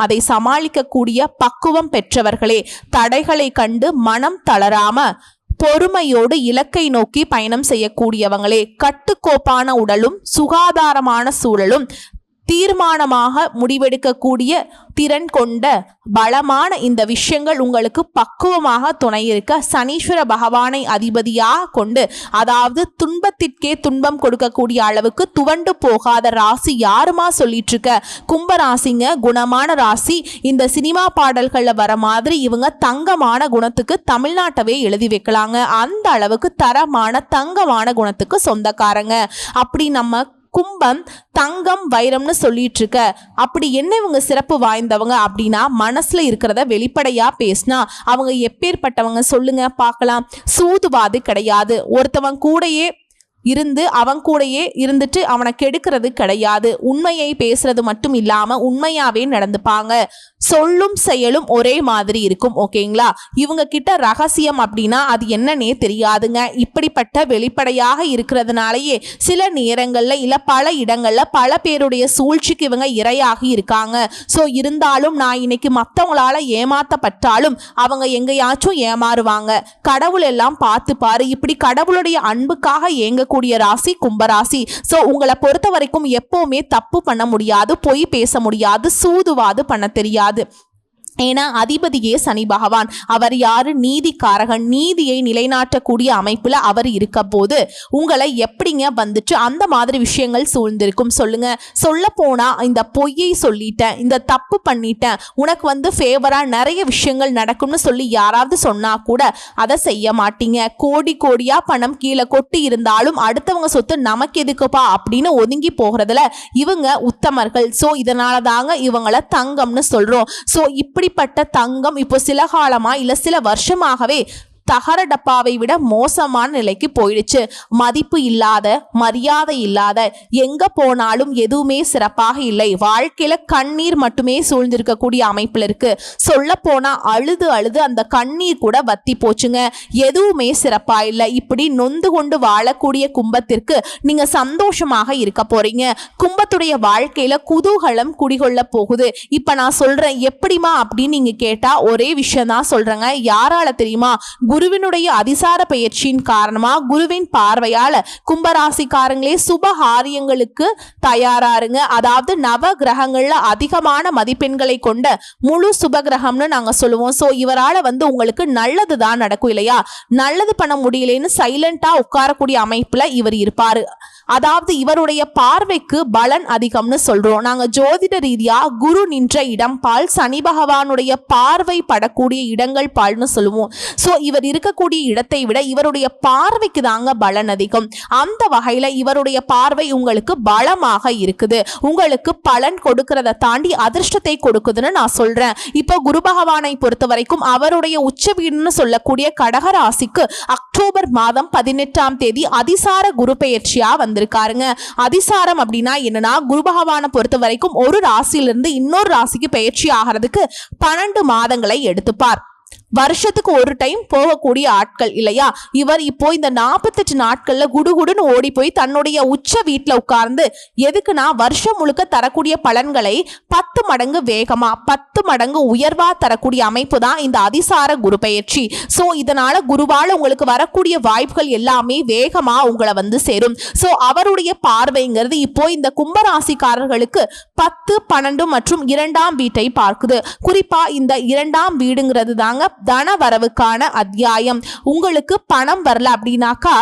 அதை சமாளிக்கக்கூடிய பக்குவம் பெற்றவர்களே தடைகளை கண்டு மனம் தளராம பொறுமையோடு இலக்கை நோக்கி பயணம் செய்யக்கூடியவங்களே கட்டுக்கோப்பான உடலும் சுகாதாரமான சூழலும் தீர்மானமாக முடிவெடுக்கக்கூடிய திறன் கொண்ட பலமான இந்த விஷயங்கள் உங்களுக்கு பக்குவமாக துணை இருக்க சனீஸ்வர பகவானை அதிபதியாக கொண்டு அதாவது துன்பத்திற்கே துன்பம் கொடுக்கக்கூடிய அளவுக்கு துவண்டு போகாத ராசி யாருமா சொல்லிட்டு இருக்க கும்ப ராசிங்க குணமான ராசி. இந்த சினிமா பாடல்களில் வர மாதிரி இவங்க தங்கமான குணத்துக்கு தமிழ்நாட்டவே எழுதி வைக்கலாங்க. அந்த அளவுக்கு தரமான தங்கமான குணத்துக்கு சொந்தக்காரங்க. அப்படி நம்ம கும்பம் தங்கம் வைரம்னு சொல்லிட்டு இருக்க அப்படி என்ன இவங்க சிறப்பு வாய்ந்தவங்க அப்படின்னா மனசுல இருக்கிறத வெளிப்படையா பேசினா அவங்க எப்பேற்பட்டவங்க சொல்லுங்க பார்க்கலாம். சூதுவாது கிடையாது. ஒருத்தவன் கூடயே இருந்து அவன் கூடயே இருந்துட்டு அவனை கெடுக்கிறது கிடையாது. உண்மையை பேசுறது மட்டும் இல்லாம உண்மையாவே நடந்துப்பாங்க. சொல்லும் செயலும் ஒரே மாதிரி இருக்கும் ஓகேங்களா? இவங்க கிட்ட ரகசியம் அப்படின்னா அது என்னன்னே தெரியாதுங்க. இப்படிப்பட்ட வெளிப்படையாக இருக்கிறதுனாலயே சில நேரங்கள்ல இல்ல பல இடங்கள்ல பல பேருடைய சூழ்ச்சிக்கு இவங்க இரையாகி இருக்காங்க. ஸோ இருந்தாலும் நான் இன்னைக்கு மற்றவங்களால ஏமாத்தப்பட்டாலும் அவங்க எங்கேயாச்சும் ஏமாறுவாங்க. கடவுள் எல்லாம் பார்த்து பாரு இப்படி கடவுளுடைய அன்புக்காக இருக்கக்கூடிய ராசி கும்பராசி. ஸோ உங்களை பொறுத்த வரைக்கும் எப்பவுமே தப்பு பண்ண முடியாது பொய் பேச முடியாது சூதுவாது பண்ண தெரியாது. ஏன்னா அதிபதியே சனி பகவான். அவர் யாரு? நீதிக்காரகன். நீதியை நிலைநாட்டக்கூடிய அமைப்புல அவர் இருக்க போது உங்களை எப்படிங்க வந்துட்டு அந்த மாதிரி விஷயங்கள் சூழ்ந்திருக்கும் சொல்லுங்க. சொல்ல போனா இந்த பொய்யை சொல்லிட்டேன் இந்த தப்பு பண்ணிட்டேன் உனக்கு வந்து ஃபேவரா நிறைய விஷயங்கள் நடக்கும்னு சொல்லி யாராவது சொன்னா கூட அதை செய்ய மாட்டீங்க. கோடி கோடியா பணம் கீழே கொட்டி இருந்தாலும் அடுத்தவங்க சொத்து நமக்கு எதுக்குப்பா அப்படின்னு ஒதுங்கி போகிறதுல இவங்க உத்தமர்கள். ஸோ இதனால தாங்க இவங்களை தங்கம்னு சொல்றோம். ஸோ இப்படிப்பட்ட தங்கம் இப்போ சில காலமா இல்லை சில வருஷமாகவே தகர டப்பாவை விட மோசமான நிலைக்கு போயிடுச்சு. மதிப்பு இல்லாத மரியாதை இல்லாத எங்க போனாலும் எதுவுமே சிறப்பாக இல்லை. வாழ்க்கையில கண்ணீர் மட்டுமே சூழ்ந்திருக்கக்கூடிய அமைப்புல இருக்கு. சொல்ல போனா அழுது அழுது அந்த கண்ணீர் கூட வத்தி போச்சுங்க. எதுவுமே சிறப்பா இல்லை. இப்படி நொந்து கொண்டு வாழக்கூடிய கும்பத்திற்கு நீங்க சந்தோஷமாக இருக்க போறீங்க. கும்பத்துடைய வாழ்க்கையில குதூகலம் குடிகொள்ள போகுது. இப்ப நான் சொல்றேன் எப்படிமா அப்படின்னு நீங்க கேட்டா ஒரே விஷயம் தான் சொல்றேங்க. யாரால தெரியுமா? குருவினுடைய அதிசார பயிற்சியின் காரணமா குருவின் பார்வையால கும்பராசிக்காரங்களே சுப காரியங்களுக்கு தயாராருங்க. அதாவது நவ கிரகங்கள்ல அதிகமான மதிப்பெண்களை கொண்ட முழு சுப கிரகம்னு நாங்க சொல்லுவோம். ஸோ இவரால வந்து உங்களுக்கு நல்லது தான் நடக்கும் இல்லையா? நல்லது பண்ண முடியலன்னு சைலண்டா உட்காரக்கூடிய அமைப்புல இவர் இருப்பாரு. அதாவது இவருடைய பார்வைக்கு பலன் அதிகம்னு சொல்றோம். நாங்க ஜோதிட ரீதியா குரு நின்ற இடம் பால் சனி பகவானுடைய பார்வை படக்கூடிய இடங்கள் பால்னு சொல்லுவோம். ஸோ இவர் இருக்கக்கூடிய இடத்தை விட இவருடைய பார்வைக்கு தாங்க பலன் அதிகம். அந்த வகையில் இவருடைய பார்வை உங்களுக்கு பலமாக இருக்குது. உங்களுக்கு பலன் கொடுக்கிறத தாண்டி அதிர்ஷ்டத்தை கொடுக்குதுன்னு நான் சொல்றேன். இப்போ குரு பகவானை பொறுத்த வரைக்கும் அவருடைய உச்ச வீடுன்னு சொல்லக்கூடிய கடக ராசிக்கு அக்டோபர் மாதம் பதினெட்டாம் தேதி அதிசார குரு பெயர்ச்சியா வந்திருக்காருங்க. அதிசாரம் அப்படின்னா என்னன்னா குரு பகவானை பொறுத்த வரைக்கும் ஒரு ராசியிலிருந்து இன்னொரு ராசிக்கு பெயர்ச்சி ஆகிறதுக்கு பன்னெண்டு மாதங்களை எடுத்துப்பார். வருஷத்துக்கு ஒரு டைம் போகக்கூடிய ஆட்கள் இல்லையா? இவர் இப்போ இந்த நாற்பத்தெட்டு நாட்கள்ல குடுகுடுன்னு ஓடி போய் தன்னுடைய உச்ச வீட்டில் உட்கார்ந்து எதுக்குன்னா வருஷம் முழுக்க தரக்கூடிய பலன்களை பத்து மடங்கு வேகமா பத்து மடங்கு உயர்வா தரக்கூடிய அமைப்பு தான் இந்த அதிசார குரு பயிற்சி. ஸோ இதனால குருவால் உங்களுக்கு வரக்கூடிய வாய்ப்புகள் எல்லாமே வேகமா உங்களை வந்து சேரும். ஸோ அவருடைய பார்வைங்கிறது இப்போ இந்த கும்பராசிக்காரர்களுக்கு பத்து பன்னெண்டு மற்றும் இரண்டாம் வீட்டை பார்க்குது. குறிப்பா இந்த இரண்டாம் வீடுங்கிறது தாங்க தன வரவுக்கான அத்தியாயம். உங்களுக்கு பணம் வரல அப்படின்னாக்கா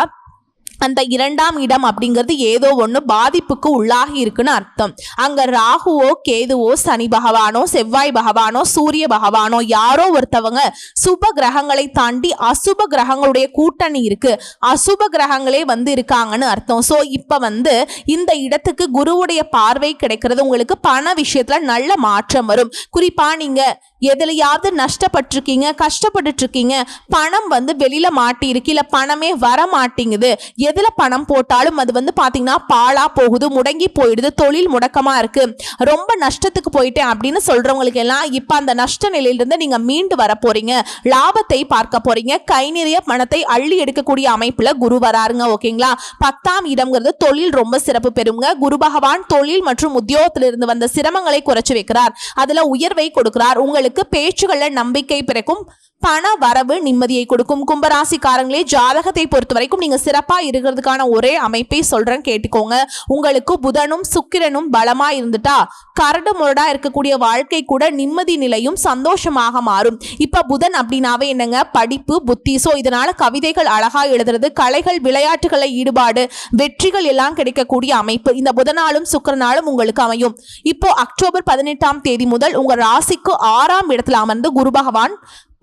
அந்த இரண்டாம் இடம் அப்படிங்கிறது ஏதோ ஒன்று பாதிப்புக்கு உள்ளாகி இருக்குன்னு அர்த்தம். அங்கே ராகுவோ கேதுவோ சனி பகவானோ செவ்வாய் பகவானோ சூரிய பகவானோ யாரோ ஒருத்தவங்க சுப கிரகங்களை தாண்டி அசுப கிரகங்களுடைய கூட்டணி இருக்கு. அசுப கிரகங்களே வந்து இருக்காங்கன்னு அர்த்தம். ஸோ இப்போ வந்து இந்த இடத்துக்கு குருவுடைய பார்வை கிடைக்கிறது. உங்களுக்கு பண விஷயத்தில் நல்ல மாற்றம் வரும். குறிப்பா நீங்கள் எதுலையாவது நஷ்டப்பட்டிருக்கீங்க கஷ்டப்பட்டுட்ருக்கீங்க பணம் வந்து வெளியில் மாட்டியிருக்கு இல்லை பணமே வர மாட்டேங்குது. எதில் பணம் போட்டாலும் அது வந்து பார்த்தீங்கன்னா பாழா போகுது முடங்கி போயிடுது தொழில் முடக்கமாக இருக்குது ரொம்ப நஷ்டத்துக்கு போயிட்டேன் அப்படின்னு சொல்கிறவங்களுக்கு எல்லாம் இப்போ அந்த நஷ்ட நிலையிலிருந்து நீங்கள் மீண்டு வர போகிறீங்க லாபத்தை பார்க்க போகிறீங்க கை நிறைய பணத்தை அள்ளி எடுக்கக்கூடிய அமைப்பில் குரு வராருங்க ஓகேங்களா? பத்தாம் இடம்ங்கிறது தொழில் ரொம்ப சிறப்பு பெறுங்க. குரு பகவான் தொழில் மற்றும் உத்தியோகத்திலிருந்து வந்த சிரமங்களை குறைச்சி வைக்கிறார். அதில் உயர்வை கொடுக்கிறார். உங்களுக்கு பேச்சுகள்ல நம்பிக்கை பிறக்கும் பண வரவு நிம்மதியை கொடுக்கும் கும்பராசிக்காரங்களே ஜாதகத்தை பொறுத்த வரைக்கும் நீங்க சிறப்பா இருக்கிறதுக்கான ஒரே அமைப்பை சொல்றேன் கேட்டுக்கோங்க. உங்களுக்கு புதனும் சுக்கிரனும் பலமா இருந்துட்டா கரடு முரடா இருக்கக்கூடிய வாழ்க்கை கூட நிம்மதி நிலையும் சந்தோஷமாக மாறும். இப்ப புதன் அப்படின்னாவே என்னங்க? படிப்பு புத்தி. சோ இதனால கவிதைகள் அழகா எழுதுறது கலைகள் விளையாட்டுகளை ஈடுபாடு வெற்றிகள் எல்லாம் கிடைக்கக்கூடிய அமைப்பு. இந்த புதனாலும் சுக்கிரனாலும் உங்களுக்கு அமையும். இப்போ அக்டோபர் பதினெட்டாம் தேதி முதல் உங்க ராசிக்கு ஆறாம் இடத்துல அமர்ந்து குரு பகவான்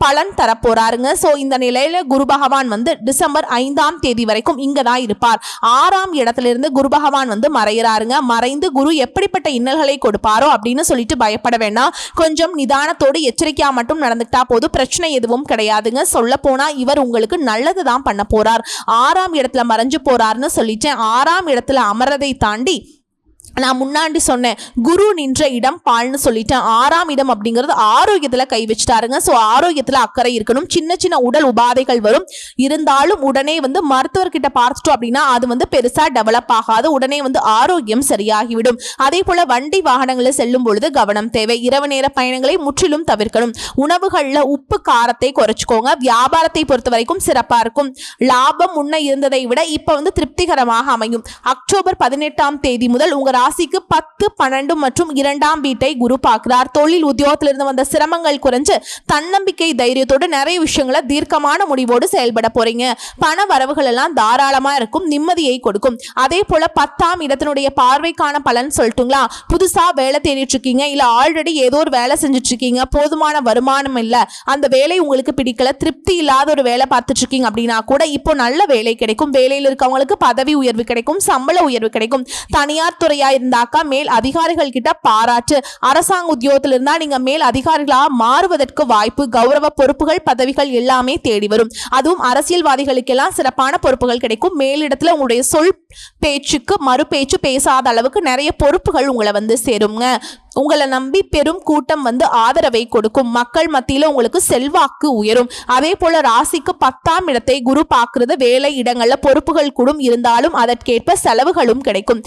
பலன் தரப்போறாருங்க. ஸோ இந்த நிலையில குரு பகவான் வந்து டிசம்பர் ஐந்தாம் தேதி வரைக்கும் இங்க தான் இருப்பார். ஆறாம் இடத்துல இருந்து குரு பகவான் வந்து மறையிறாருங்க. மறைந்து குரு எப்படிப்பட்ட இன்னல்களை கொடுப்பாரோ அப்படின்னு சொல்லிட்டு பயப்பட வேண்டாம். கொஞ்சம் நிதானத்தோடு எச்சரிக்கையா மட்டும் நடந்துட்டா போதும். பிரச்சனை எதுவும் கிடையாதுங்க. சொல்ல போனா இவர் உங்களுக்கு நல்லது தான் பண்ண போறார். ஆறாம் இடத்துல மறைஞ்சு போறாருன்னு சொல்லிட்டேன் ஆறாம் இடத்துல அமர்றதை தாண்டி நான் முன்னாடி சொன்னேன் குரு நின்ற இடம் பால்னு சொல்லிட்டேன் ஆறாம் இடம் அப்படிங்கிறது ஆரோக்கியத்தில் கை வச்சுட்டாருங்க. ஸோ ஆரோக்கியத்தில் அக்கறை இருக்கணும். சின்ன சின்ன உடல் உபாதைகள் வரும். இருந்தாலும் உடனே வந்து மருத்துவர்கிட்ட பார்த்துட்டோம் அப்படின்னா அது வந்து பெருசாக டெவலப் ஆகாது. உடனே வந்து ஆரோக்கியம் சரியாகிவிடும். அதே போல் வண்டி வாகனங்களில் செல்லும் பொழுது கவனம் தேவை. இரவு நேர பயணங்களை முற்றிலும் தவிர்க்கணும். உணவுகளில் உப்பு காரத்தை குறைச்சிக்கோங்க. வியாபாரத்தை பொறுத்த வரைக்கும் சிறப்பாக இருக்கும். லாபம் முன்ன இருந்ததை விட இப்போ வந்து திருப்திகரமாக அமையும். அக்டோபர் பதினெட்டாம் தேதி முதல் உங்கள் ராசிக்கு பத்து பன்னெண்டு மற்றும் இரண்டாம் வீட்டை குரு பார்க்கிறார். தொழில் உத்தியோகத்திலிருந்து வந்த சிரமங்கள் குறைஞ்சு தன்னம்பிக்கை தைரியத்தோடு நிறைய விஷயங்களை தீர்க்கமான முடிவோடு செயல்பட போறீங்க. பண வரவுகள் எல்லாம் தாராளமா இருக்கும் நிம்மதியை கொடுக்கும். அதே போல பத்தாம் இடத்தினுடைய பார்வைக்கான பலன் சொல்லட்டுங்களா? புதுசா வேலை தேடிட்டு இருக்கீங்க இல்ல ஆல்ரெடி ஏதோ ஒரு வேலை செஞ்சுட்டு இருக்கீங்க போதுமான வருமானம் இல்ல. அந்த வேலை உங்களுக்கு பிடிக்கல திருப்தி இல்லாத ஒரு வேலை பார்த்துட்டு இருக்கீங்க அப்படின்னா கூட இப்போ நல்ல வேலை கிடைக்கும். வேலையில் இருக்கவங்களுக்கு பதவி உயர்வு கிடைக்கும் சம்பள உயர்வு கிடைக்கும். தனியார் துறையா இருந்தாக்கா மேல் அதிகாரிகள் கிட்ட பாராட்டு. அரசாங்க உத்தியோகத்தில் இருந்தா நீங்க மேல் அதிகாரிகளா மாறுவதற்கு வாய்ப்பு கௌரவ பொறுப்புகள் பதவிகள் எல்லாமே தேடி வரும். அதுவும் அரசியல்வாதிகளுக்கெல்லாம் சிறப்பான பொறுப்புகள் கிடைக்கும். மேலிடத்துல உங்களுடைய சொல் பேச்சுக்கு மறு பேச்சு பேசாத அளவுக்கு நிறைய பொறுப்புகள் உங்களை வந்து சேருங்க. உங்களை நம்பி பெரும் கூட்டம் வந்து ஆதரவை கொடுக்கும். மக்கள் மத்தியில உங்களுக்கு செல்வாக்கு உயரும். அதே போல ராசிக்கு பத்தாம் இடத்தை குரு பார்க்கறது. வேலை இடங்கள்ல பொறுப்புகள் கூடும். இருந்தாலும் அதற்கேற்ப செலவுகளும் கிடைக்கும்.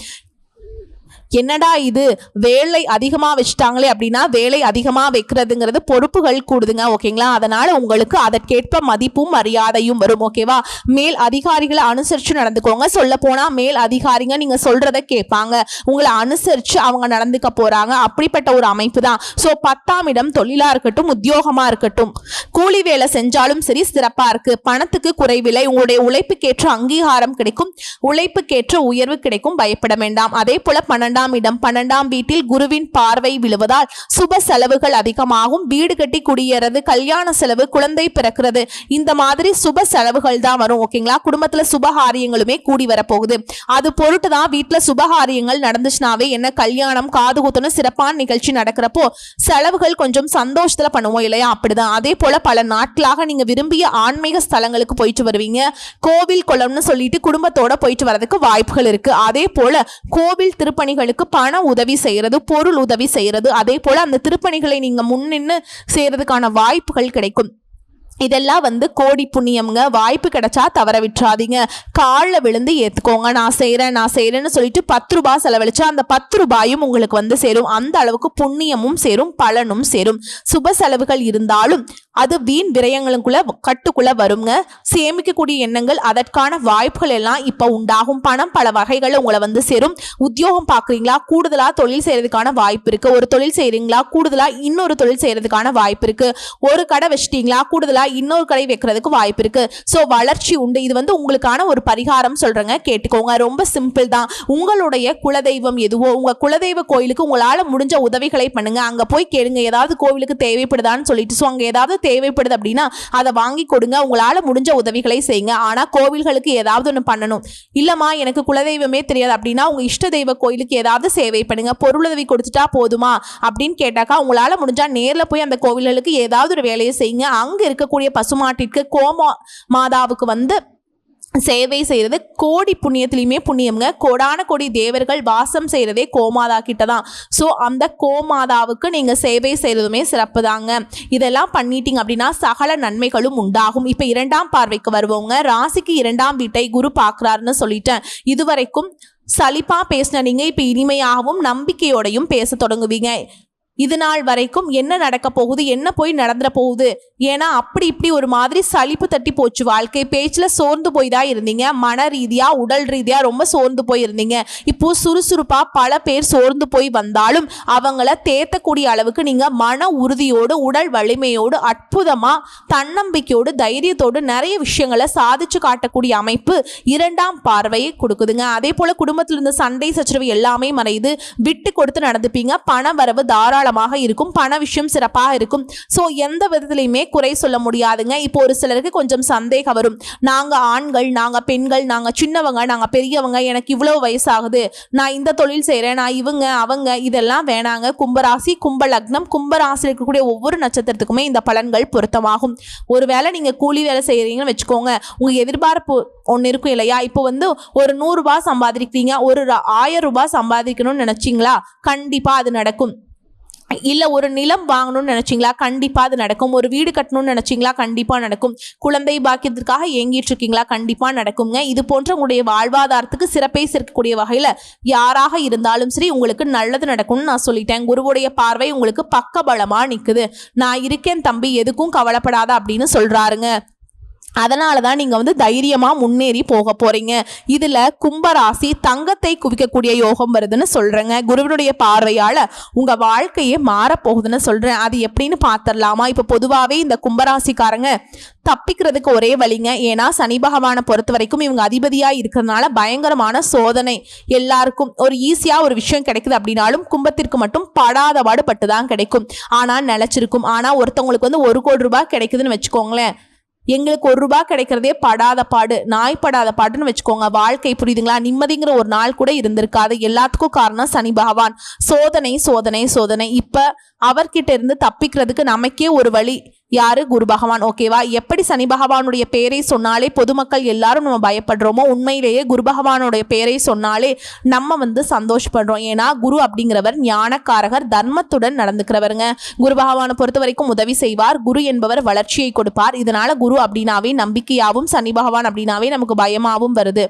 என்னடா இது? வேலை அதிகமாக வச்சுட்டாங்களே அப்படின்னா வேலை அதிகமாக வைக்கிறதுங்கிறது பொறுப்புகள் கூடுதுங்க ஓகேங்களா? அதனால் உங்களுக்கு அதற்கேற்ப மதிப்பும் மரியாதையும் வரும் ஓகேவா? மேல் அதிகாரிகளை அனுசரித்து நடந்துக்கோங்க. சொல்ல போனால் மேல் அதிகாரிங்க நீங்கள் சொல்கிறத கேட்பாங்க. உங்களை அனுசரித்து அவங்க நடந்துக்க போகிறாங்க அப்படிப்பட்ட ஒரு அமைப்பு தான். ஸோ பத்தாம் இடம் தொழிலாக இருக்கட்டும் உத்தியோகமாக இருக்கட்டும். கூலி வேலை செஞ்சாலும் சரி சிறப்பாக இருக்குது பணத்துக்கு குறைவில்லை. உங்களுடைய உழைப்புக்கேற்ற அங்கீகாரம் கிடைக்கும். உழைப்புக்கேற்ற உயர்வு கிடைக்கும். பயப்பட வேண்டாம். அதே போல் பன்னெண்டாம் இடம் பன்னெண்டாம் வீட்டில் குருவின் பார்வை விழுவதால் சுப செலவுகள் அதிகமாகும். வீடு கட்டி குடியேறது கல்யாண செலவு குழந்தை பிறக்கிறது. இந்த மாதிரி சுப செலவுகள் தான் வரும் ஓகேங்களா? குடும்பத்துல சுபகாரியங்களுமே கூடி வரப்போகுது. அது பொருட்டு தான் வீட்டுல சுபகாரியங்கள் நடந்துச்சுனாவே என்ன கல்யாணம் காது குத்துன்னு சிறப்பான நிகழ்ச்சி நடக்கிறப்போ செலவுகள் கொஞ்சம் சந்தோஷத்துல பண்ணுவோம் இல்லையா? அப்படிதான். அதே போல பல நாட்களாக நீங்க விரும்பிய ஆன்மீக ஸ்தலங்களுக்கு போயிட்டு வருவீங்க. கோவில் குளம்னு சொல்லிட்டு குடும்பத்தோட போயிட்டு வரதுக்கு வாய்ப்புகள் இருக்கு. அதே போல கோவில் திருப்பணிகள் அவங்களுக்கு பண உதவி செய்யறது பொருள் உதவி செய்கிறது அதே போல அந்த திருப்பணிகளை நீங்க முன்னின்று செய்கிறதுக்கான வாய்ப்புகள் கிடைக்கும். இதெல்லாம் வந்து கோடி புண்ணியம்ங்க. வாய்ப்பு கிடைச்சா தவற விட்டுறாதீங்க. காலில் விழுந்து ஏற்றுக்கோங்க நான் செய்கிறேன் நான் செய்கிறேன்னு சொல்லிட்டு பத்து ரூபாய் செலவழிச்சா அந்த பத்து ரூபாயும் உங்களுக்கு வந்து சேரும். அந்த அளவுக்கு புண்ணியமும் சேரும் பலனும் சேரும். சுப செலவுகள் இருந்தாலும் அது வீண் விரயங்களுக்குள்ள கட்டுக்குள்ள வருங்க. சேமிக்கக்கூடிய எண்ணங்கள் அதற்கான வாய்ப்புகள் எல்லாம் இப்போ உண்டாகும். பணம் பல வகைகள் உங்களை வந்து சேரும். உத்தியோகம் பார்க்குறீங்களா கூடுதலாக தொழில் செய்கிறதுக்கான வாய்ப்பு இருக்குது ஒரு தொழில் செய்கிறீங்களா கூடுதலாக இன்னொரு தொழில் செய்கிறதுக்கான வாய்ப்பு இருக்குது ஒரு கடை வச்சிட்டீங்களா? கூடுதலாக இன்னொரு கடை வைக்கிறதுக்கு வாய்ப்பு இருக்கு. ஸோ வளர்ச்சி உண்டு. இது வந்து உங்களுக்கான ஒரு பரிகாரம் சொல்றேங்க. கேட்டுக்கோங்க. ரொம்ப சிம்பிள் தான். உங்களுடைய குலதெய்வம் எதுவோ உங்க குலதெய்வ கோயிலுக்கு உங்களால முடிஞ்ச உதவிகளை பண்ணுங்க. அங்க போய் கேளுங்க. ஏதாவது கோவிலுக்கு தேவைப்படுதான்னு சொல்லிட்டு ஸோ அங்க ஏதாவது தேவைப்படுது அப்படின்னா அதை வாங்கி கொடுங்க. உங்களால முடிஞ்ச உதவிகளை செய்யுங்க. ஆனா கோவில்களுக்கு ஏதாவது ஒன்று பண்ணணும். இல்லம்மா எனக்கு குலதெய்வமே தெரியாது அப்படின்னா உங்க இஷ்ட தெய்வ கோயிலுக்கு ஏதாவது சேவை பண்ணுங்க. பொருளுதவி கொடுத்துட்டா போதுமா அப்படின்னு கேட்டாக்கா உங்களால முடிஞ்சா நேரில் போய் அந்த கோவில்களுக்கு ஏதாவது ஒரு வேலையை செய்யுங்க. அங்க இருக்கக்கூடிய பசுமாட்டிற்கு கோமா மாதாவுக்கு வந்து சேவை செய்கிறது கோடி புண்ணியத்திலையுமே புண்ணியம்ங்க. கோடான கோடி தேவர்கள் வாசம் செய்கிறதே கோமாதா கிட்ட தான் ஸோ அந்த கோமாதாவுக்கு நீங்கள் சேவை செய்கிறதுமே சிறப்பு தாங்க இதெல்லாம் பண்ணிட்டீங்க அப்படின்னா சகல நன்மைகளும் உண்டாகும். இப்போ இரண்டாம் பார்வைக்கு வருவோங்க. ராசிக்கு இரண்டாம் வீட்டை குரு பார்க்குறாருன்னு சொல்லிட்டேன். இதுவரைக்கும் சலிப்பா பேசின நீங்கள் இப்போ இனிமையாகவும் நம்பிக்கையோடையும் பேச தொடங்குவீங்க. இது நாள் வரைக்கும் என்ன நடக்க போகுது? என்ன போய் நடந்துட போகுது? ஏன்னா அப்படி இப்படி ஒரு மாதிரி சலிப்பு தட்டி போச்சு வாழ்க்கை. பேச்சில் சோர்ந்து போய் தான் இருந்தீங்க. மன ரீதியாக உடல் ரீதியாக ரொம்ப சோர்ந்து போயிருந்தீங்க இப்போ சுறுசுறுப்பாக பல பேர் சோர்ந்து போய் வந்தாலும் அவங்கள தேத்தக்கூடிய அளவுக்கு நீங்கள் மன உறுதியோடு உடல் வலிமையோடு அற்புதமாக தன்னம்பிக்கையோடு தைரியத்தோடு நிறைய விஷயங்களை சாதிச்சு காட்டக்கூடிய அமைப்பு இரண்டாம் பார்வையை கொடுக்குதுங்க. அதே போல் குடும்பத்தில் இருந்த சண்டை சச்சரவு எல்லாமே மறையுது. விட்டு கொடுத்து நடந்துப்பீங்க. பண வரவு தாராளமாக இருக்கும் பண விஷயம் சிறப்பாக இருக்கும். ஸோ எந்த விதத்துலையுமே குறை சொல்ல முடியாதுங்க. இப்போ ஒரு சிலருக்கு கொஞ்சம் சந்தேகம் வரும். நாங்கள் ஆண்கள் நாங்கள் பெண்கள் நாங்கள் சின்னவங்க நாங்கள் பெரியவங்க எனக்கு இவ்வளோ வயசாகுது. நான் இந்த தொழில் செய்கிறேன் நான் இவங்க அவங்க இதெல்லாம் வேணாங்க. கும்பராசி கும்ப லக்னம் கும்பராசியில் இருக்கக்கூடிய ஒவ்வொரு நட்சத்திரத்துக்குமே இந்த பலன்கள் பொருத்தமாகும். ஒருவேளை நீங்கள் கூலி வேலை செய்கிறீங்கன்னு வச்சுக்கோங்க. உங்கள் எதிர்பார்ப்பு ஒன்று இருக்கும் இல்லையா? இப்போ வந்து ஒரு நூறுரூபா சம்பாதிக்கிறீங்க ஒரு ஆயிரம் ரூபாய் சம்பாதிக்கணும்னு நினச்சிங்களா? கண்டிப்பாக அது நடக்கும். இல்லை ஒரு நிலம் வாங்கணும்னு நினச்சிங்களா? கண்டிப்பாக அது நடக்கும். ஒரு வீடு கட்டணும்னு நினச்சிங்களா? கண்டிப்பாக நடக்கும். குழந்தை பாக்கியத்திற்காக ஏங்கிட்டு இருக்கீங்களா? கண்டிப்பாக நடக்குங்க இது போன்ற உங்களுடைய வாழ்வாதாரத்துக்கு சிறப்பை சேர்க்கக்கூடிய வகையில் யாராக இருந்தாலும் சரி உங்களுக்கு நல்லது நடக்கும்னு நான் சொல்லிட்டேன். குருவுடைய பார்வை உங்களுக்கு பக்கபலமாக நிற்குது நான் இருக்கேன் தம்பி எதுக்கும் கவலைப்படாத அப்படின்னு சொல்கிறாருங்க அதனால தான் நீங்கள் வந்து தைரியமாக முன்னேறி போக போகிறீங்க இதில் கும்பராசி தங்கத்தை குவிக்கக்கூடிய யோகம் வருதுன்னு சொல்கிறேங்க குருவினுடைய பார்வையால் உங்கள் வாழ்க்கையே மாறப்போகுதுன்னு சொல்கிறேன் அது எப்படின்னு பார்த்துடலாமா இப்போ பொதுவாகவே இந்த கும்பராசிக்காரங்க தப்பிக்கிறதுக்கு ஒரே வழிங்க. ஏன்னா சனி பகவானை பொறுத்த வரைக்கும் இவங்க அதிபதியாக இருக்கிறதுனால பயங்கரமான சோதனை. எல்லாருக்கும் ஒரு ஈஸியாக ஒரு விஷயம் கிடைக்குது அப்படின்னாலும் கும்பத்திற்கு மட்டும் படாத பாடுபட்டு தான் கிடைக்கும். ஆனால் நிலச்சிருக்கும். ஆனால் ஒருத்தவங்களுக்கு வந்து ஒரு கோடி ரூபாய் கிடைக்குதுன்னு வச்சுக்கோங்களேன். எங்களுக்கு ஒரு ரூபாய் கிடைக்கிறதே படாத பாடு நாய் படாத பாடுன்னு வச்சுக்கோங்க. வாழ்க்கை புரியுதுங்களா? நிம்மதிங்கிற ஒரு நாள் கூட இருந்திருக்காது. எல்லாத்துக்கும் காரணம் சனி பகவான். சோதனை சோதனை சோதனை. இப்போ அவர்கிட்ட இருந்து தப்பிக்கிறதுக்கு நமக்கே ஒரு வழி. யாரு? குரு பகவான். ஓகேவா எப்படி சனி பகவானுடைய பேரை சொன்னாலே பொதுமக்கள் எல்லாரும் நம்ம பயப்படுறோமோ? உண்மையிலேயே குரு பகவானுடைய பேரை சொன்னாலே நம்ம வந்து சந்தோஷப்படுறோம். ஏன்னா குரு அப்படிங்கிறவர் ஞானக்காரகர் தர்மத்துடன் நடந்துக்கிறவருங்க. குரு பகவானை பொறுத்த வரைக்கும் உதவி செய்வார். குரு என்பவர் வளர்ச்சியை கொடுப்பார். இதனால குரு அப்படின்னாவே நம்பிக்கையாகவும் சனி பகவான் அப்படின்னாவே நமக்கு பயமாகவும் வருது.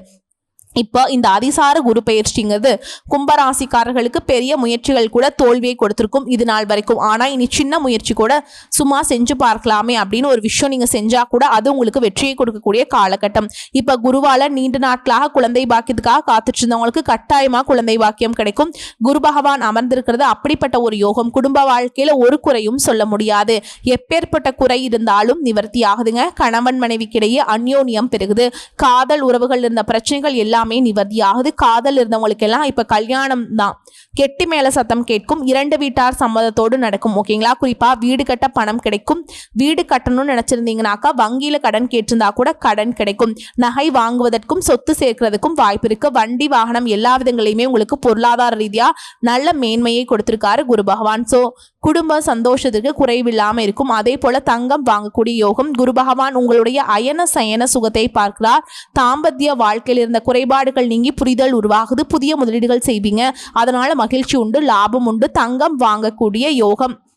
இப்போ இந்த அதிசார குரு பயிற்சிங்கிறது கும்பராசிக்காரர்களுக்கு பெரிய முயற்சிகள் கூட தோல்வியை கொடுத்துருக்கும் இது நாள் வரைக்கும். ஆனால் இனி சின்ன முயற்சி கூட சும்மா செஞ்சு பார்க்கலாமே அப்படின்னு ஒரு விஷயம் நீங்கள் செஞ்சால் கூட அது உங்களுக்கு வெற்றியை கொடுக்கக்கூடிய காலகட்டம். இப்போ குருவால் நீண்ட நாட்களாக குழந்தை பாக்கியத்துக்காக காத்துட்டு இருந்தவங்களுக்கு கட்டாயமாக குழந்தை பாக்கியம் கிடைக்கும். குரு பகவான் அமர்ந்திருக்கிறது அப்படிப்பட்ட ஒரு யோகம். குடும்ப வாழ்க்கையில் ஒரு குறையும் சொல்ல முடியாது. எப்பேற்பட்ட குறை இருந்தாலும் நிவர்த்தி ஆகுதுங்க கணவன் மனைவிக்கிடையே அந்யோன்யம் பெருகுது. காதல் உறவுகள் இருந்த பிரச்சனைகள் எல்லாம் நிவர்த்தி ஆகுது காதல் இருந்தவங்களுக்கு எல்லாம் இப்ப கல்யாணம் தான். கெட்டி மேல சத்தம் கேட்கும். இரண்டு வீட்டார் சம்மதத்தோடு நடக்கும். ஓகேங்களா? குறிப்பா வீடு கட்ட பணம் கிடைக்கும். வீடு கட்டணும்னு நினைச்சிருந்தீங்கனாக்கா வங்கியில கடன் கேட்டிருந்தா கூட கடன் கிடைக்கும். நகை வாங்குவதற்கும் சொத்து சேர்க்கிறதுக்கும் வாய்ப்பு இருக்கு. வண்டி வாகனம் எல்லா விதங்களையுமே உங்களுக்கு பொருளாதார ரீதியா நல்ல மேன்மையை கொடுத்திருக்காரு குரு பகவான். சோ குடும்ப சந்தோஷத்திற்கு குறைவில்லாம இருக்கும். அதே போல தங்கம் வாங்கக்கூடிய யோகம். குரு பகவான் உங்களுடைய அயன சயன சுகத்தை பார்க்கிறார். தாம்பத்திய வாழ்க்கையில் இருந்த குறைபாடுகள் நீங்கி புரிதல் உருவாகுது. புதிய முதலீடுகள் செய்வீங்க. அதனால மகிழ்ச்சி உண்டு லாபம் உண்டு. தங்கம் வாங்கக்கூடிய யோகம்.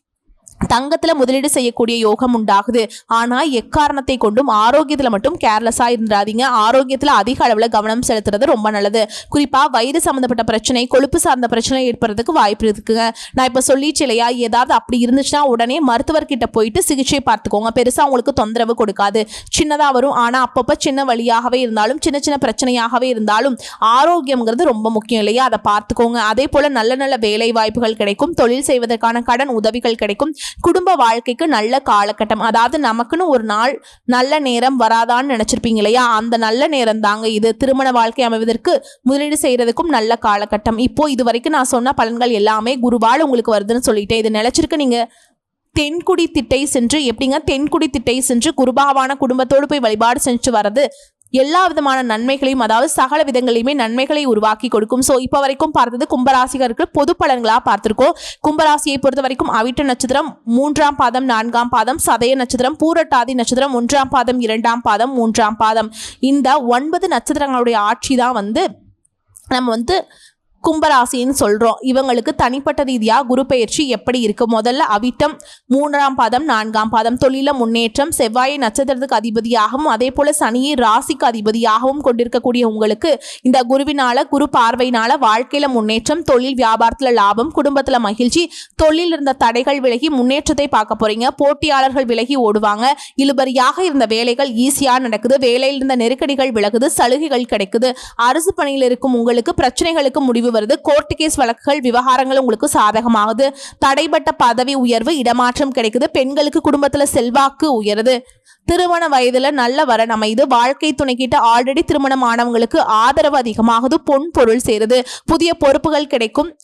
தங்கத்துல முதலீடு செய்யக்கூடிய யோகம் உண்டாகுது. ஆனா எக்காரணத்தை கொண்டும் ஆரோக்கியத்துல மட்டும் கேர்லெஸ்ஸா இருந்துடாதீங்க ஆரோக்கியத்துல அதிக அளவுல கவனம் செலுத்துறது ரொம்ப நல்லது. குறிப்பா வயிறு சம்பந்தப்பட்ட பிரச்சனை கொழுப்பு சார்ந்த பிரச்சனை ஏற்படுறதுக்கு வாய்ப்பு இருக்குங்க. நான் இப்ப சொல்லிச்சு இல்லையா? ஏதாவது அப்படி இருந்துச்சுன்னா உடனே மருத்துவர்கிட்ட போயிட்டு சிகிச்சை பார்த்துக்கோங்க. பெருசா உங்களுக்கு தொந்தரவு கொடுக்காது. சின்னதா வரும். ஆனா அப்பப்ப சின்ன வழியாகவே இருந்தாலும் சின்ன சின்ன பிரச்சனையாகவே இருந்தாலும் ஆரோக்கியம்ங்கிறது ரொம்ப முக்கியம் இல்லையா? அதை பார்த்துக்கோங்க. அதே போல நல்ல நல்ல வேலை வாய்ப்புகள் கிடைக்கும். தொழில் செய்வதற்கான கடன் உதவிகள் கிடைக்கும். குடும்ப வாழ்க்கைக்கு நல்ல காலகட்டம். அதாவது நமக்குன்னு ஒரு நாள் நல்ல நேரம் வராதான்னு நினச்சிருப்பீங்க இல்லையா? அந்த நல்ல நேரம் தாங்க இது. திருமண வாழ்க்கை அமைவதற்கு முதலீடு செய்கிறதுக்கும் நல்ல காலகட்டம். இப்போ இது வரைக்கும் நான் சொன்ன பலன்கள் எல்லாமே குருவால் உங்களுக்கு வருதுன்னு சொல்லிட்டேன். இது நினைச்சிருக்கு நீங்கள் தென்குடி திட்டை சென்று எப்படிங்க? தென்குடி திட்டை சென்று குருபாவான குடும்பத்தோடு போய் வழிபாடு செஞ்சு வர்றது எல்லா விதமான நன்மைகளையும் அதாவது சகல விதங்களையுமே நன்மைகளை உருவாக்கி கொடுக்கும். ஸோ இப்போ வரைக்கும் பார்த்தது கும்பராசிகருக்கு பொது பலன்களாக பார்த்துருக்கோம். கும்பராசியை பொறுத்த வரைக்கும் அவிட்ட நட்சத்திரம் மூன்றாம் பாதம் நான்காம் பாதம் சதய நட்சத்திரம் பூரட்டாதி நட்சத்திரம் ஒன்றாம் பாதம் இரண்டாம் பாதம் மூன்றாம் பாதம். இந்த ஒன்பது நட்சத்திரங்களுடைய ஆட்சி தான் வந்து நம்ம வந்து கும்பராசின்னு சொல்கிறோம் இவங்களுக்கு தனிப்பட்ட ரீதியாக குரு பெயர்ச்சி எப்படி இருக்கு? முதல்ல அவிட்டம் மூன்றாம் பாதம் நான்காம் பாதம் தொழில முன்னேற்றம் செவ்வாயை நட்சத்திரத்துக்கு அதிபதியாகவும் அதே போல சனியை ராசிக்கு அதிபதியாகவும் கொண்டிருக்கக்கூடிய உங்களுக்கு இந்த குருவினால குரு பார்வையினால வாழ்க்கையில முன்னேற்றம் தொழில் வியாபாரத்துல லாபம் குடும்பத்துல மகிழ்ச்சி தொழில் இருந்த தடைகள் விலகி முன்னேற்றத்தை பார்க்க போறீங்க. போட்டியாளர்கள் விலகி ஓடுவாங்க. இழுபறியாக இருந்த வேலைகள் ஈஸியா நடக்குது. வேலையில் இருந்த நெருக்கடிகள் விலகுது. சலுகைகள் கிடைக்குது. அரசு பணியில் இருக்கும் உங்களுக்கு பிரச்சனைகளுக்கு முடிவு வருது. கோர்ட்டு கேஸ் வழக்குகள் விவகாரங்கள் உங்களுக்கு சாதகமாகுது. தடைப்பட்ட பதவி உயர்வு இடமாற்றம் கிடைக்குது. பெண்களுக்கு குடும்பத்துல செல்வாக்கு உயருது. திருமண வயதுல நல்ல வரன் அமைது வாழ்க்கை துணைக்கிட்ட ஆல்ரெடி திருமணம் ஆனவங்களுக்கு ஆதரவு அதிகமாகுது. பொன் பொருள் சேருது. புதிய பொறுப்புகள் கிடைக்கும்.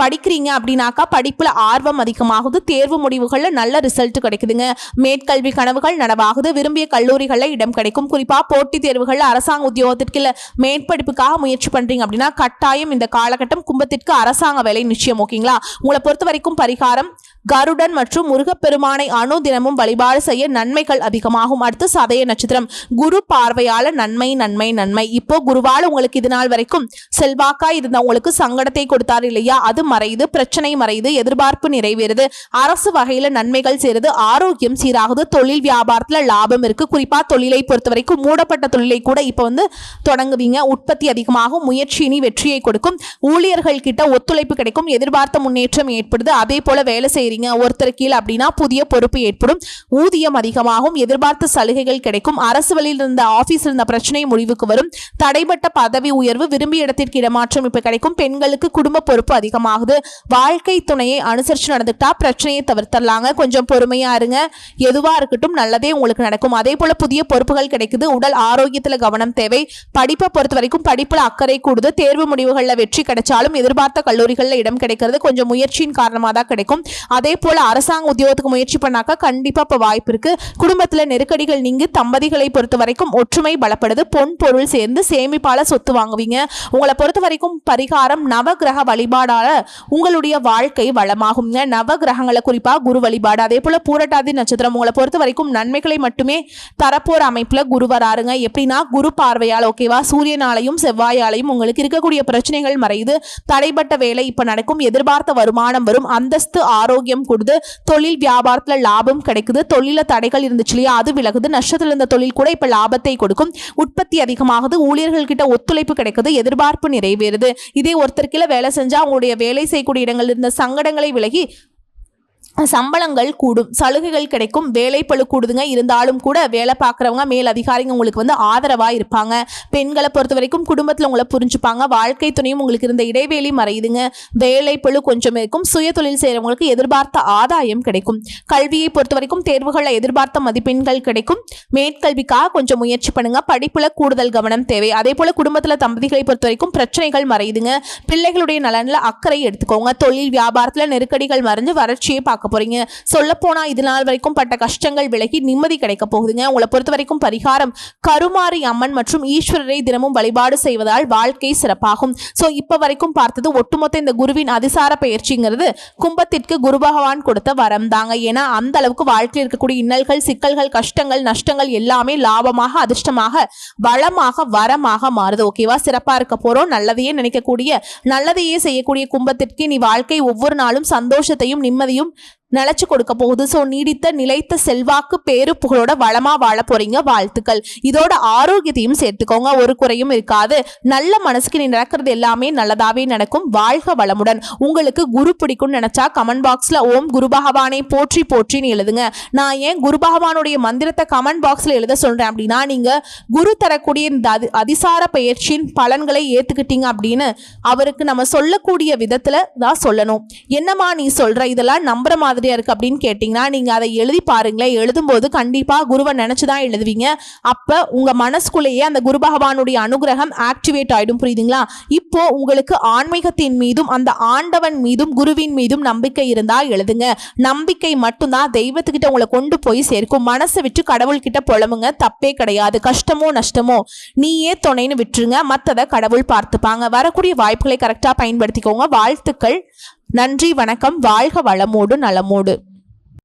படிக்கிறீங்க அப்படின்னாக்கா படிப்பில் ஆர்வம் அதிகமாகுது தேர்வு முடிவுகளில் நல்ல ரிசல்ட் கிடைக்குதுங்க. மேற்கல்வி கனவுகள் நனவாகுது விரும்பிய கல்லூரிகளில் இடம் கிடைக்கும். குறிப்பாக போட்டித் தேர்வுகளில் அரசாங்க உத்தியோகத்திற்கு இல்லை மேற்படிப்புக்காக முயற்சி பண்ணுறீங்க அப்படின்னா கட்டாயம் இந்த காலகட்டம் கும்பத்திற்கு அரசாங்க வேலை நிச்சயம் ஓகேங்களா உங்களை பொறுத்த வரைக்கும் பரிகாரம் கருடன் மற்றும் முருகப்பெருமானை அணு தினமும் வழிபாடு செய்ய நன்மைகள் அதிகமாகும். அடுத்து சதய நட்சத்திரம். குரு பார்வையால நன்மை நன்மை நன்மை. இப்போ குருவால் உங்களுக்கு இது நாள் வரைக்கும் செல்வாக்கா இருந்த உங்களுக்கு சங்கடத்தை கொடுத்தாரு இல்லையா? அது மறையுது பிரச்சனை மறையுது எதிர்பார்ப்பு நிறைவேறுது. அரசு வகையில நன்மைகள் சேருது ஆரோக்கியம் சீராகுது தொழில் வியாபாரத்துல லாபம் இருக்கு. குறிப்பா தொழிலை பொறுத்த வரைக்கும் மூடப்பட்ட தொழிலை கூட இப்போ வந்து தொடங்குவீங்க. உற்பத்தி அதிகமாகும் முயற்சியினி வெற்றியை கொடுக்கும். ஊழியர்கள் கிட்ட ஒத்துழைப்பு கிடைக்கும் எதிர்பார்த்த முன்னேற்றம் ஏற்படுது. அதே போல வேலை செய்கிறீங்க. ஒருத்தர் கீழே அப்படின்னா புதிய பொறுப்பு ஏற்படும். ஊதியம் அதிகமாகும். எதிர்பார்த்த சலுகைகள் கிடைக்கும். அரசு வழியில் இருந்த ஆபீஸ் இருந்த பிரச்சனை முடிவுக்கு வரும். தடைப்பட்ட பதவி உயர்வு விரும்பிய இடத்திற்கு இடமாற்றம் இப்ப கிடைக்கும். பெண்களுக்கு குடும்ப பொறுப்பு அதிகமாகுது. வாழ்க்கை துணையை அனுசரிச்சு நடந்துட்டா பிரச்சனையை தவிர்த்தரலாங்க. கொஞ்சம் பொறுமையா இருங்க. எதுவா இருக்கட்டும் நல்லதே உங்களுக்கு நடக்கும். அதே போல புதிய பொறுப்புகள் கிடைக்குது. உடல் ஆரோக்கியத்துல கவனம் தேவை. படிப்பை பொறுத்த வரைக்கும் படிப்புல அக்கறை கூடுது. தேர்வு முடிவுகளில் வெற்றி கிடைச்சாலும் எதிர்பார்த்த கல்லூரிகளில் இடம் கிடைக்கிறது. கொஞ்சம் முயற்சியின் காரணமாக தான் கிடைக்கும். அதே போல அரசாங்க உத்தியோகத்துக்கு முயற்சி பண்ணாக்கா கண்டிப்பா இப்ப வாய்ப்பு இருக்கு. குடும்பத்துல நெருக்கடிகள் நீங்கி தம்பதிகளை பொறுத்த வரைக்கும் ஒற்றுமை பலப்படுது. பொன் பொருள் சேர்ந்து சேமிப்பால சொத்து வாங்குவீங்க. உங்களை பொறுத்த வரைக்கும் பரிகாரம் நவகிரக வழிபாடால உங்களுடைய வாழ்க்கை வளமாகுங்க நவ கிரகங்களை குறிப்பா குரு வழிபாடு அதே போல பூரட்டாதி நட்சத்திரம் உங்களை பொறுத்த வரைக்கும் நன்மைகளை மட்டுமே தரப்போற அமைப்புல குரு வராருங்க. எப்படின்னா குரு பார்வையால் ஓகேவா சூரியனாலையும் செவ்வாயாலையும் உங்களுக்கு இருக்கக்கூடிய பிரச்சனைகள் மறையுது. தடைப்பட்ட வேலை இப்ப நடக்கும். எதிர்பார்த்த வருமானம் வரும். அந்தஸ்து ஆரோக்கியம் கூடுது தொழில் வியாபாரத்துல லாபம் கிடைக்குது. தொழில தடைகள் இருந்துச்சு இல்லையா? அது விலகுது. நஷ்டத்தில் இருந்த தொழில் கூட இப்ப லாபத்தை கொடுக்கும். உற்பத்தி அதிகமாகுது. ஊழியர்கள் கிட்ட ஒத்துழைப்பு கிடைக்குது. எதிர்பார்ப்பு நிறைவேறுது. இதே ஒருத்தருக்குள்ள வேலை செஞ்சா அவங்களுடைய வேலை செய்யக்கூடிய இடங்கள் இருந்த சங்கடங்களை விலகி சம்பளங்கள் கூடும் சலுகைகள் கிடைக்கும் வேலைப்பழு கூடுதுங்க. இருந்தாலும் கூட வேலை பார்க்குறவங்க மேல் அதிகாரிங்க உங்களுக்கு வந்து ஆதரவாக இருப்பாங்க. பெண்களை பொறுத்த வரைக்கும் குடும்பத்தில் உங்களை புரிஞ்சுப்பாங்க. வாழ்க்கை துணையும் உங்களுக்கு இருந்த இடைவெளி மறையுதுங்க. வேலைப்பழு கொஞ்சம் இருக்கும். சுய தொழில் செய்கிறவங்களுக்கு எதிர்பார்த்த ஆதாயம் கிடைக்கும். கல்வியை பொறுத்த வரைக்கும் தேர்வுகளை எதிர்பார்த்த மதிப்பெண்கள் கிடைக்கும். மேற்கல்விக்காக கொஞ்சம் முயற்சி பண்ணுங்க. படிப்புல கூடுதல் கவனம் தேவை. அதே போல குடும்பத்தில் தம்பதிகளை பொறுத்த வரைக்கும் பிரச்சனைகள் மறையுதுங்க. பிள்ளைகளுடைய நலனில் அக்கறை எடுத்துக்கோங்க. தொழில் வியாபாரத்தில் நெருக்கடிகள் மறைஞ்சு வறட்சியை பார்க்க போறீங்க. சொல்ல போனா இது நாள் வரைக்கும் பட்ட கஷ்டங்கள் விலகி நிம்மதி கிடைக்க போகுதுங்க. உங்களை பொறுத்த வரைக்கும் பரிகாரம் கருமாரி அம்மன் மற்றும் ஈஸ்வரரை தினமும் வழிபாடு செய்வதால் வாழ்க்கை சிறப்பாகும். ஸோ இப்போ வரைக்கும் பார்த்தது ஒட்டுமொத்த இந்த குருவின் அதிசார பயிற்சிங்கிறது கும்பத்திற்கு குரு பகவான் கொடுத்த வரம் தாங்க. ஏன்னா அந்த அளவுக்கு வாழ்க்கையில் இருக்கக்கூடிய இன்னல்கள் சிக்கல்கள் கஷ்டங்கள் நஷ்டங்கள் எல்லாமே லாபமாக அதிர்ஷ்டமாக வளமாக வரமாக மாறுது. ஓகேவா சிறப்பாக இருக்க போகிறோம் நல்லதையே நினைக்கக்கூடிய நல்லதையே செய்யக்கூடிய கும்பத்திற்கு நீ வாழ்க்கை ஒவ்வொரு நாளும் சந்தோஷத்தையும் நிம்மதியும் நிலச்சி கொடுக்க போகுது. ஸோ நீடித்த நிலைத்த செல்வாக்கு பேரு புகழோட வளமா வாழ போறீங்க. வாழ்த்துக்கள். இதோட ஆரோக்கியத்தையும் சேர்த்துக்கோங்க. ஒரு குறையும் இருக்காது. நல்ல மனசுக்கு நீ நடக்கிறது எல்லாமே நல்லதாவே நடக்கும். வாழ்க வளமுடன். உங்களுக்கு குரு பிடிக்கும்னு நினைச்சா கமெண்ட் பாக்ஸ்ல ஓம் குரு பகவானை போற்றி போற்றின்னு எழுதுங்க. நான் ஏன் குரு பகவானுடைய மந்திரத்தை கமெண்ட் பாக்ஸ்ல எழுத சொல்றேன் அப்படின்னா நீங்க குரு தரக்கூடிய இந்த அதி அதிசார பயிற்சியின் பலன்களை ஏத்துக்கிட்டீங்க அப்படின்னு அவருக்கு நம்ம சொல்லக்கூடிய விதத்துல தான் சொல்லணும். என்னம்மா நீ சொல்ற? இதெல்லாம் நம்புற மாதிரியா இருக்கு அப்படின்னு கேட்டிங்கன்னா நீங்கள் அதை எழுதி பாருங்களேன். எழுதும்போது கண்டிப்பாக குருவை நினச்சி தான் எழுதுவீங்க. அப்போ உங்கள் மனசுக்குள்ளேயே அந்த குரு பகவானுடைய அனுகிரகம் ஆக்டிவேட் ஆகிடும் புரியுதுங்களா? இப்போ உங்களுக்கு ஆன்மீகத்தின் மீதும் அந்த ஆண்டவன் மீதும் குருவின் மீதும் நம்பிக்கை இருந்தால் எழுதுங்க. நம்பிக்கை மட்டும்தான் தெய்வத்துக்கிட்ட உங்களை கொண்டு போய் சேர்க்கும். மனசை விட்டு கடவுள்கிட்ட புலம்புங்க. தப்பே கிடையாது. கஷ்டமோ நஷ்டமோ நீயே துணைன்னு விட்டுருங்க. மற்றதை கடவுள் பார்த்துப்பாங்க. வரக்கூடிய வாய்ப்புகளை கரெக்டாக பயன்படுத்திக்கோங்க. வாழ்த்துக்கள். நன்றி வணக்கம் வாழ்க வளமோடு நலமோடு.